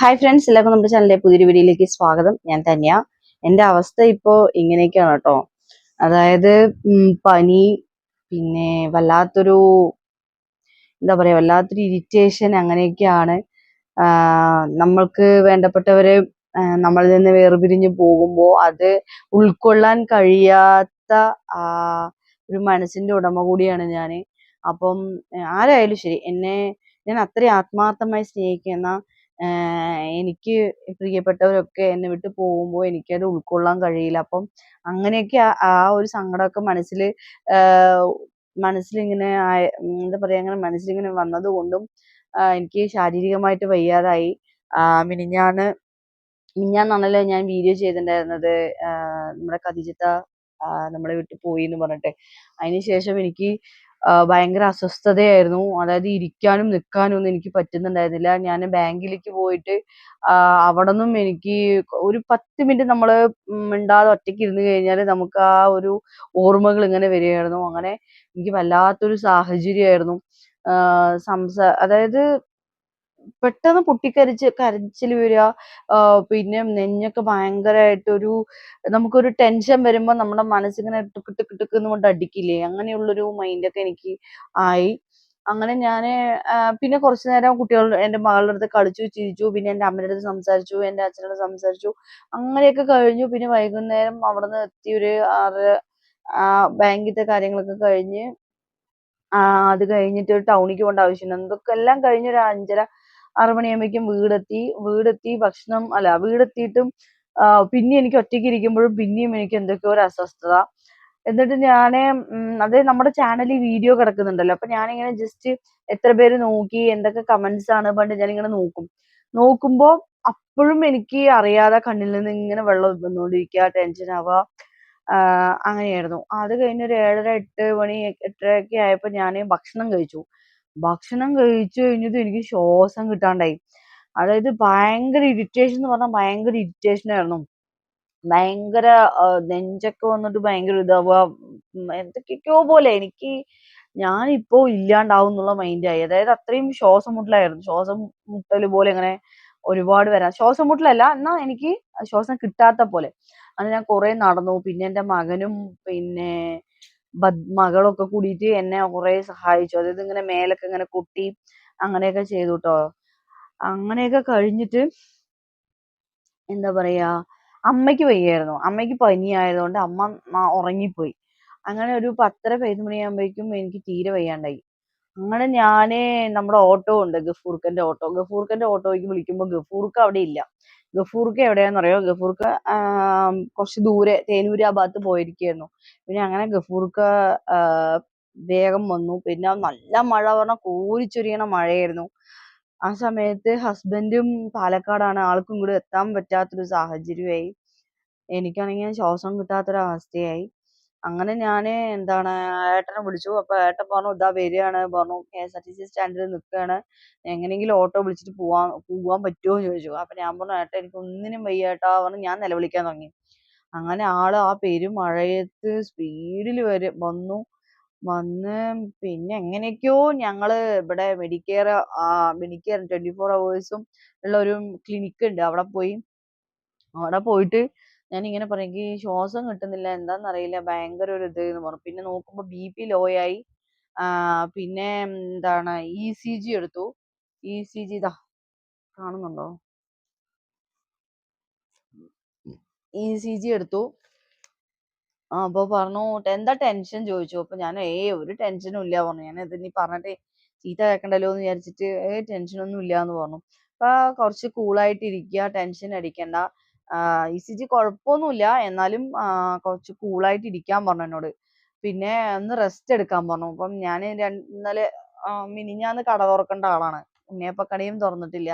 Hi friends എല്ലാവർക്കും നമ്മുടെ ചാനലിലെ പുതിയൊരു വീഡിയോയിലേക്ക് സ്വാഗതം. ഞാൻ തന്നെയാ എന്റെ അവസ്ഥ ഇപ്പോൾ ഇങ്ങനെയൊക്കെയാണ് കേട്ടോ. അതായത് പനി പിന്നെ വല്ലാത്തൊരു എന്താ പറയാ വല്ലാത്തൊരു ഇരിറ്റേഷൻ അങ്ങനെയൊക്കെയാണ്. നമ്മൾക്ക് വേണ്ടപ്പെട്ടവരെ നമ്മളിൽ നിന്ന് വേർപിരിഞ്ഞു പോകുമ്പോൾ അത് ഉൾക്കൊള്ളാൻ കഴിയാത്ത ഒരു മനസ്സിന്റെ ഉടമ കൂടിയാണ് ഞാൻ. അപ്പം ആരായാലും ശരി എന്നെ ഞാൻ അത്രയും ആത്മാർത്ഥമായി സ്നേഹിക്കുന്ന എനിക്ക് പ്രിയപ്പെട്ടവരൊക്കെ എന്നെ വിട്ട് പോകുമ്പോൾ എനിക്കത് ഉൾക്കൊള്ളാൻ കഴിയില്ല. അപ്പം അങ്ങനെയൊക്കെ ആ ഒരു സങ്കടമൊക്കെ മനസ്സിൽ മനസ്സിലിങ്ങനെ എന്താ പറയാ അങ്ങനെ മനസ്സിലിങ്ങനെ വന്നത് കൊണ്ടും ആഹ് എനിക്ക് ശാരീരികമായിട്ട് വയ്യാതായി. മിനിഞ്ഞാന്ന് മിനിഞ്ഞാന്നാണല്ലോ ഞാൻ വീഡിയോ ചെയ്തിട്ടുണ്ടായിരുന്നത്. നമ്മുടെ ആഹ് നമ്മളെ വിട്ട് പോയി എന്ന് പറഞ്ഞിട്ട്. അതിന് ശേഷം എനിക്ക് ഭയങ്കര അസ്വസ്ഥതയായിരുന്നു. അതായത് ഇരിക്കാനും നിൽക്കാനും ഒന്നും എനിക്ക് പറ്റുന്നുണ്ടായിരുന്നില്ല. ഞാൻ ബാങ്കിലേക്ക് പോയിട്ട് അവിടെ നിന്നും എനിക്ക് ഒരു പത്ത് മിനിറ്റ് നമ്മൾ മിണ്ടാതെ ഒറ്റയ്ക്ക് ഇരുന്ന് കഴിഞ്ഞാൽ നമുക്ക് ആ ഒരു ഓർമ്മകൾ ഇങ്ങനെ വരികയായിരുന്നു. അങ്ങനെ എനിക്ക് വല്ലാത്തൊരു സാഹചര്യമായിരുന്നു. സംസാ അതായത് പെട്ടെന്ന് പൊട്ടിക്കരിച്ച് കരച്ചിൽ വരിക പിന്നെ നെഞ്ഞൊക്കെ ഭയങ്കരമായിട്ടൊരു നമുക്കൊരു ടെൻഷൻ വരുമ്പോൾ നമ്മുടെ മനസ്സിങ്ങനെ ടുക്ക് ടുക്ക് ടുക്ക് എന്ന് കൊണ്ട് അടിക്കില്ലേ? അങ്ങനെയുള്ളൊരു മൈൻഡൊക്കെ എനിക്ക് ആയി. അങ്ങനെ ഞാൻ പിന്നെ കുറച്ച് നേരം കുട്ടികളുടെ എന്റെ മകളുടെ അടുത്ത് കളിച്ചു ചിരിച്ചു പിന്നെ എന്റെ അമ്മയുടെ അടുത്ത് സംസാരിച്ചു എന്റെ അച്ഛനോട് സംസാരിച്ചു. അങ്ങനെയൊക്കെ കഴിഞ്ഞു. പിന്നെ വൈകുന്നേരം അവിടുന്ന് എത്തി ഒരു ആറ് ബാങ്കിലത്തെ കാര്യങ്ങളൊക്കെ കഴിഞ്ഞ് അത് കഴിഞ്ഞിട്ട് ഒരു ടൗണിലേക്ക് പോകേണ്ട ആവശ്യമുണ്ട് എന്തൊക്കെ എല്ലാം കഴിഞ്ഞ് ഒരു അഞ്ചര ആറ് മണിയാകുമ്പോഴേക്കും വീടെത്തി വീടെത്തി ഭക്ഷണം അല്ല വീടെത്തിയിട്ടും പിന്നെ എനിക്ക് ഒറ്റയ്ക്ക് ഇരിക്കുമ്പോഴും പിന്നെയും എനിക്ക് എന്തൊക്കെയോ ഒരു അസ്വസ്ഥത. എന്നിട്ട് ഉം, അത് നമ്മുടെ ചാനലിൽ വീഡിയോ കിടക്കുന്നുണ്ടല്ലോ. അപ്പൊ ഞാനിങ്ങനെ ജസ്റ്റ് എത്ര പേര് നോക്കി എന്തൊക്കെ കമന്റ്സ് ആണ് പണ്ട് ഞാനിങ്ങനെ നോക്കും. നോക്കുമ്പോ അപ്പോഴും എനിക്ക് അറിയാതെ കണ്ണിൽ നിന്ന് ഇങ്ങനെ വെള്ളം വന്നുകൊണ്ടിരിക്കുക ടെൻഷൻ ആവുക അങ്ങനെയായിരുന്നു. അത് കഴിഞ്ഞ് ഒരു ഏഴര എട്ട് മണി എട്ടരയൊക്കെ ആയപ്പോ ഞാൻ ഭക്ഷണം കഴിച്ചു. ഭക്ഷണം കഴിച്ചു കഴിഞ്ഞതും എനിക്ക് ശ്വാസം കിട്ടാണ്ടായി. അതായത് ഭയങ്കര ഇറിറ്റേഷൻ എന്ന് പറഞ്ഞാൽ ഭയങ്കര ഇറിറ്റേഷൻ ആയിരുന്നു. ഭയങ്കര നെഞ്ചൊക്കെ വന്നിട്ട് ഭയങ്കര ഇതാവുക എന്തൊക്കെയൊക്കെയോ പോലെ എനിക്ക് ഞാൻ ഇപ്പോ ഇല്ലാണ്ടാവും എന്നുള്ള മൈൻഡായി അതായത് അത്രയും ശ്വാസം മുട്ടലായിരുന്നു. ശ്വാസം മുട്ടൽ പോലെ ഇങ്ങനെ ഒരുപാട് വരാം. ശ്വാസം മുട്ടലല്ല എന്നാ എനിക്ക് ശ്വാസം കിട്ടാത്ത പോലെ. അന്ന് ഞാൻ കുറെ നടന്നു. പിന്നെ എന്റെ മകനും പിന്നെ മകളൊക്കെ കൂടിയിട്ട് എന്നെ കുറെ സഹായിച്ചു. അതായത് ഇങ്ങനെ മേലൊക്കെ ഇങ്ങനെ കൊട്ടി അങ്ങനെയൊക്കെ ചെയ്തു ട്ടോ അങ്ങനെയൊക്കെ കഴിഞ്ഞിട്ട് എന്താ പറയാ അമ്മയ്ക്ക് വയ്യായിരുന്നു. അമ്മയ്ക്ക് പനി ആയതുകൊണ്ട് അമ്മ ഉറങ്ങിപ്പോയി. അങ്ങനെ ഒരു പത്തര പതിനൊന്ന് മണിയാകുമ്പോഴേക്കും എനിക്ക് തീരെ വയ്യാണ്ടായി. അങ്ങനെ ഞാൻ നമ്മുടെ ഓട്ടോ ഉണ്ട് ഗഫൂർക്കന്റെ ഓട്ടോ. ഗഫൂർക്കന്റെ ഓട്ടോയ്ക്ക് വിളിക്കുമ്പോൾ ഗഫൂർക്ക് അവിടെ ഇല്ല. ഗഫൂർക്ക് എവിടെയാന്ന് അറിയോ? ഗഫൂർക്ക് കുറച്ച് ദൂരെ തേനൂര് ആ ഭാഗത്ത് പോയിരിക്കുകയായിരുന്നു. പിന്നെ അങ്ങനെ ഗഫൂർക്ക വേഗം വന്നു. പിന്നെ നല്ല മഴ പറഞ്ഞാൽ കോരിച്ചൊരിയണ മഴയായിരുന്നു. ആ സമയത്ത് ഹസ്ബൻഡും പാലക്കാടാണ്. ആൾക്കും കൂടെ എത്താൻ പറ്റാത്തൊരു സാഹചര്യമായി. എനിക്കാണെങ്കിൽ ശ്വാസം കിട്ടാത്തൊരവസ്ഥയായി. അങ്ങനെ ഞാൻ എന്താണ് ഏട്ടനെ വിളിച്ചു. അപ്പൊ ഏട്ടൻ പറഞ്ഞു ഇതാ വരികയാണ്. പറഞ്ഞു K S R T C സ്റ്റാൻഡിൽ നിൽക്കുകയാണ്. എങ്ങനെയെങ്കിലും ഓട്ടോ വിളിച്ചിട്ട് പോവാൻ പോവാൻ പറ്റുമോ? എന്ന് ചോദിച്ചു. അപ്പൊ ഞാൻ പറഞ്ഞു ഏട്ടാ എനിക്ക് ഒന്നിനും വയ്യ ഏട്ടാ. പറഞ്ഞു ഞാൻ നിലവിളിക്കാൻ തുടങ്ങി. അങ്ങനെ ആൾ ആ പെരുമഴയത്ത് സ്പീഡിൽ വരെ വന്നു. വന്ന് പിന്നെ എങ്ങനെയൊക്കെയോ ഞങ്ങൾ ഇവിടെ മെഡിക്കെയർ മെഡിക്കെയർ ട്വന്റി ഫോർ അവേഴ്സും ഉള്ള ഒരു ക്ലിനിക് ഉണ്ട് അവിടെ പോയി. അവിടെ പോയിട്ട് ഞാൻ ഇങ്ങനെ പറയും എനിക്ക് ശ്വാസം കിട്ടുന്നില്ല എന്താണെന്നറിയില്ല ഭയങ്കര ഒരു ഇത് എന്ന് പറഞ്ഞു. പിന്നെ നോക്കുമ്പോ ബി പി ലോ ആയി. പിന്നെ എന്താണ് ഇ സി ജി എടുത്തു. ഇ സി ജി ഇതാ കാണുന്നുണ്ടോ? ഇ സി ജി എടുത്തു. അപ്പൊ പറഞ്ഞു എന്താ ടെൻഷൻ? ചോദിച്ചു. അപ്പൊ ഞാൻ ഏ ഒരു ടെൻഷനും ഇല്ല പറഞ്ഞു. ഞാൻ ഇത് ഇനി പറഞ്ഞിട്ട് ചീത്ത കേൾക്കണ്ടല്ലോ എന്ന് വിചാരിച്ചിട്ട് ഏ ടെൻഷൻ ഒന്നും ഇല്ല എന്ന് പറഞ്ഞു. അപ്പൊ കുറച്ച് കൂളായിട്ട് ഇരിക്കുക ടെൻഷൻ അടിക്കണ്ട. ഇ സി ജി കുഴപ്പമൊന്നുമില്ല എന്നാലും കുറച്ച് കൂളായിട്ട് ഇരിക്കാൻ പറഞ്ഞു എന്നോട്. പിന്നെ ഒന്ന് റെസ്റ്റ് എടുക്കാൻ പറഞ്ഞു. അപ്പം ഞാൻ ഇന്നലെ മിനിഞ്ഞാന്ന് കട തുറക്കേണ്ട ആളാണ്. ഉണ്ണിയപ്പക്കടയും തുറന്നിട്ടില്ല.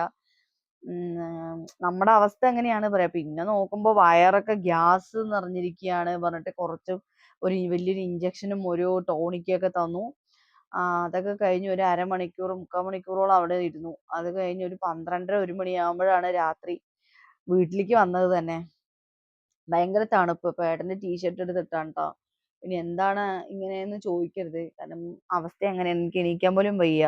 നമ്മുടെ അവസ്ഥ എങ്ങനെയാണ് പറയാ? പിന്നെ നോക്കുമ്പോ വയറൊക്കെ ഗ്യാസ് നിറഞ്ഞിരിക്കുകയാണ് പറഞ്ഞിട്ട് കുറച്ച് ഒരു വലിയൊരു ഇഞ്ചക്ഷനും ഒരു ടോണിക്കും ഒക്കെ തന്നു. അതൊക്കെ കഴിഞ്ഞ് ഒരു അരമണിക്കൂർ മുക്കാൽ മണിക്കൂറോളം അവിടെ ഇരുന്നു. അത് കഴിഞ്ഞ് ഒരു പന്ത്രണ്ടര ഒരു മണിയാകുമ്പോഴാണ് രാത്രി വീട്ടിലേക്ക് വന്നത് തന്നെ. ഭയങ്കര തണുപ്പ്. ഏട്ടന്റെ ടീഷർട്ട് എടുത്തിട്ടാണ് ട്ടോ ഇനി എന്താണ് ഇങ്ങനെയെന്ന് ചോദിക്കരുത്. കാരണം അവസ്ഥ അങ്ങനെ എനിക്ക് എണീക്കാൻ പോലും വയ്യ.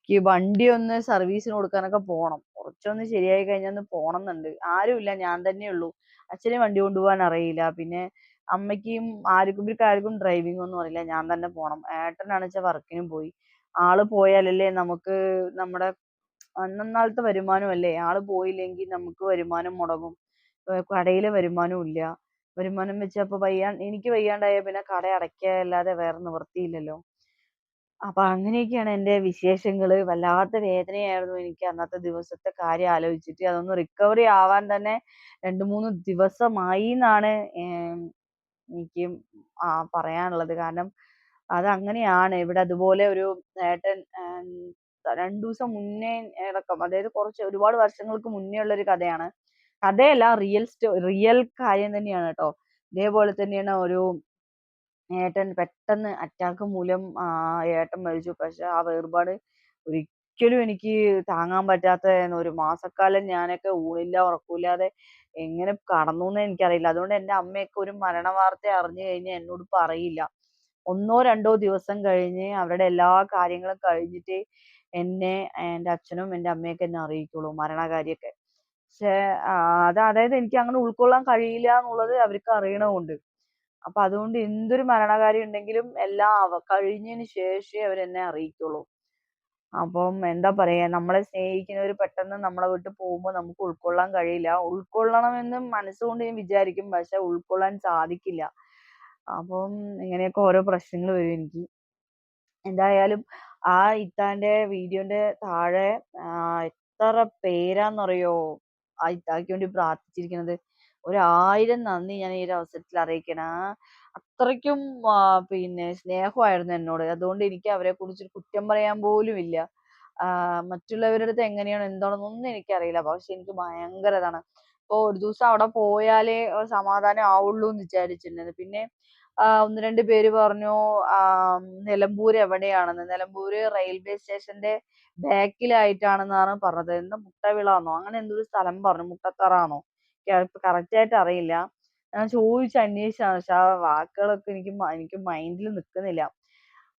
എനിക്ക് വണ്ടി ഒന്ന് സർവീസിന് കൊടുക്കാനൊക്കെ പോണം. കുറച്ചൊന്ന് ശരിയായി കഴിഞ്ഞാൽ ഒന്ന് പോണംന്നുണ്ട്. ആരുമില്ല ഞാൻ തന്നെ ഉള്ളൂ. അച്ഛന് വണ്ടി കൊണ്ടുപോകാൻ അറിയില്ല. പിന്നെ അമ്മയ്ക്കും ആർക്കും ആർക്കും ഡ്രൈവിംഗ് ഒന്നും അറിയില്ല. ഞാൻ തന്നെ പോണം. ഏട്ടനാണെച്ചാൽ വർക്കിനും പോയി. ആൾ പോയാലല്ലേ നമുക്ക് നമ്മുടെ അന്നന്നാളത്തെ വരുമാനം അല്ലേ ആൾ പോയില്ലെങ്കിൽ നമുക്ക് വരുമാനം മുടങ്ങും. കടയിലെ വരുമാനവും ഇല്ല. വരുമാനം വെച്ച് അപ്പൊ വയ്യാ എനിക്ക് വയ്യാണ്ടായ പിന്നെ കട അടയ്ക്കുക അല്ലാതെ വേറെ നിവൃത്തിയില്ലല്ലോ. അപ്പൊ അങ്ങനെയൊക്കെയാണ് എന്റെ വിശേഷങ്ങൾ വല്ലാത്ത വേദനയായിരുന്നു എനിക്ക് അന്നത്തെ ദിവസത്തെ കാര്യം ആലോചിച്ചിട്ട്. അതൊന്ന് റിക്കവറി ആവാൻ തന്നെ രണ്ട് മൂന്ന് ദിവസമായി എന്നാണ് എനിക്ക് പറയാനുള്ളത്. കാരണം അത് അങ്ങനെയാണ് ഇവിടെ അതുപോലെ ഒരു ഏട്ടൻ രണ്ടു ദിവസം മുന്നേ ഇറക്കം. അതായത് കുറച്ച് ഒരുപാട് വർഷങ്ങൾക്ക് മുന്നേ ഉള്ള ഒരു കഥയാണ്. കഥയല്ല റിയൽ സ്റ്റോ റിയൽ കാര്യം തന്നെയാണ് കേട്ടോ. ഇതേപോലെ തന്നെയാണ് ഒരു ഏട്ടൻ പെട്ടെന്ന് അറ്റാക്ക് മൂലം ഏട്ടൻ മരിച്ചു. പക്ഷെ ആ വേർപാട് ഒരിക്കലും എനിക്ക് താങ്ങാൻ പറ്റാത്തതായിരുന്നു ഒരു മാസക്കാലം ഞാനൊക്കെ ഊണില്ല ഉറക്കമില്ലാതെ എങ്ങനെ കടന്നു എന്ന് എനിക്കറിയില്ല. അതുകൊണ്ട് എന്റെ അമ്മയൊക്കെ ഒരു മരണ വാർത്ത അറിഞ്ഞു കഴിഞ്ഞാൽ എന്നോട് പറയില്ല. ഒന്നോ രണ്ടോ ദിവസം കഴിഞ്ഞ് അവരുടെ എല്ലാ കാര്യങ്ങളും കഴിഞ്ഞിട്ട് എന്നെ എന്റെ അച്ഛനും എന്റെ അമ്മയൊക്കെ എന്നെ അറിയിക്കുള്ളൂ മരണകാര്യമൊക്കെ പക്ഷെ അത് അതായത് എനിക്ക് അങ്ങനെ ഉൾക്കൊള്ളാൻ കഴിയില്ല എന്നുള്ളത് അവർക്ക് അറിയണമുണ്ട്. അപ്പൊ അതുകൊണ്ട് എന്തൊരു മരണകാര്യം ഉണ്ടെങ്കിലും എല്ലാം അവ കഴിഞ്ഞതിന് ശേഷമേ അവരെന്നെ അറിയിക്കുള്ളൂ. അപ്പം എന്താ പറയാ നമ്മളെ സ്നേഹിക്കുന്നവർ പെട്ടെന്ന് നമ്മളെ വിട്ട് പോകുമ്പോൾ നമുക്ക് ഉൾക്കൊള്ളാൻ കഴിയില്ല. ഉൾക്കൊള്ളണമെന്ന് മനസ്സുകൊണ്ട് ഞാൻ വിചാരിക്കും പക്ഷെ ഉൾക്കൊള്ളാൻ സാധിക്കില്ല. അപ്പം ഇങ്ങനെയൊക്കെ ഓരോ പ്രശ്നങ്ങൾ വരും എനിക്ക്. എന്തായാലും ആ ഇത്താന്റെ വീഡിയോന്റെ താഴെ എത്ര പേരാന്നറിയോ? ആ ഇത്താക്ക് വേണ്ടി പ്രാർത്ഥിച്ചിരിക്കുന്നത്. ഒരായിരം നന്ദി ഞാൻ ഈ ഒരു അവസരത്തിൽ അറിയിക്കണം. അത്രയ്ക്കും പിന്നെ സ്നേഹമായിരുന്നു എന്നോട്. അതുകൊണ്ട് എനിക്ക് അവരെ കുറിച്ച് കുറ്റം പറയാൻ പോലും ഇല്ല. മറ്റുള്ളവരുടെ അടുത്ത് എങ്ങനെയാണ് എന്താണെന്നൊന്നും എനിക്കറിയില്ല. പക്ഷെ എനിക്ക് ഭയങ്കര ഇതാണ്. ഇപ്പൊ ഒരു ദിവസം അവിടെ പോയാലേ സമാധാനം ആവുള്ളൂ എന്ന് വിചാരിച്ചിരുന്നത്. പിന്നെ ഒന്ന് രണ്ട് പേര് പറഞ്ഞു നിലമ്പൂർ എവിടെയാണെന്ന്. നിലമ്പൂര് റെയിൽവേ സ്റ്റേഷന്റെ ബാക്കിലായിട്ടാണെന്നാണ് പറഞ്ഞത്. എന്താ മുട്ടവിളാന്നോ? അങ്ങനെ എന്തോ ഒരു സ്ഥലം പറഞ്ഞു മുട്ടത്തറാന്നോ കറക്റ്റ് ആയിട്ട് അറിയില്ല. ഞാൻ ചോദിച്ച് അന്വേഷിച്ചാണ്. പക്ഷെ ആ വാക്കുകളൊക്കെ എനിക്ക് എനിക്ക് മൈൻഡിൽ നിൽക്കുന്നില്ല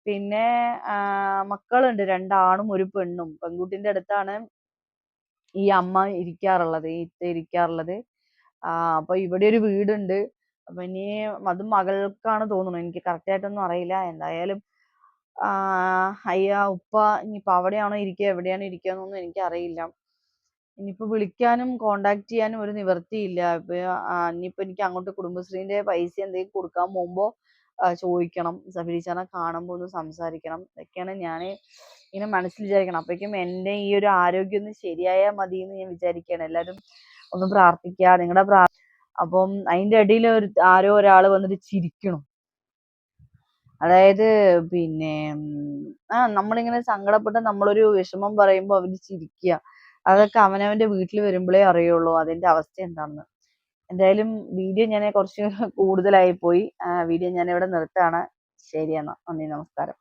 പിന്നെ മക്കളുണ്ട്. രണ്ടാണും ഒരു പെണ്ണും. പെൺകുട്ടിന്റെ അടുത്താണ് ഈ അമ്മ ഇരിക്കാറുള്ളത് ഈ ഇരിക്കാറുള്ളത്. ഇരിക്കാറുള്ളത് അപ്പൊ ഇവിടെ ഒരു വീടുണ്ട്. അപ്പൊ ഇനി അത് മകൾക്കാണ് തോന്നുന്നു. എനിക്ക് കറക്റ്റ് ആയിട്ടൊന്നും അറിയില്ല. എന്തായാലും അയ്യ ഉപ്പ ഇനിയിപ്പോ അവിടെയാണോ ഇരിക്കുക എവിടെയാണോ ഇരിക്കുക എന്നൊന്നും എനിക്കറിയില്ല ഇനിയിപ്പോ വിളിക്കാനും കോണ്ടാക്ട് ചെയ്യാനും ഒരു നിവൃത്തിയില്ല. ഇപ്പൊ ഇനിയിപ്പോ എനിക്ക് അങ്ങോട്ട് കുടുംബശ്രീന്റെ പൈസ എന്തെങ്കിലും കൊടുക്കാൻ പോകുമ്പോ ചോദിക്കണം സഫീച്ചനെ കാണുമ്പോൾ ഒന്ന് സംസാരിക്കണം. ഇതൊക്കെയാണ് ഞാൻ ഇങ്ങനെ മനസ്സിൽ വിചാരിക്കണം. അപ്പോഴേക്കും എന്റെ ഈ ഒരു ആരോഗ്യം ഒന്ന് ശരിയായാൽ മതി എന്ന് ഞാൻ വിചാരിക്കുകയാണ് എല്ലാവരും ഒന്ന് പ്രാർത്ഥിക്കുക നിങ്ങളുടെ പ്രാ അപ്പം അതിന്റെ ഇടയിൽ ഒരു ആരോ ഒരാൾ വന്നിട്ട് ചിരിക്കണം. അതായത് പിന്നെ ആ നമ്മളിങ്ങനെ സങ്കടപ്പെട്ട് നമ്മളൊരു വിഷമം പറയുമ്പോൾ അവർ ചിരിക്കുക അതൊക്കെ അവനവന്റെ വീട്ടിൽ വരുമ്പോഴേ അറിയുള്ളൂ അതിന്റെ അവസ്ഥ എന്താണെന്ന് എന്തായാലും വീഡിയോ ഞാൻ കുറച്ച് കൂടുതലായി പോയി. വീഡിയോ ഞാൻ ഇവിടെ നിർത്താണ് ശരി എന്നാ. നന്ദി നമസ്കാരം.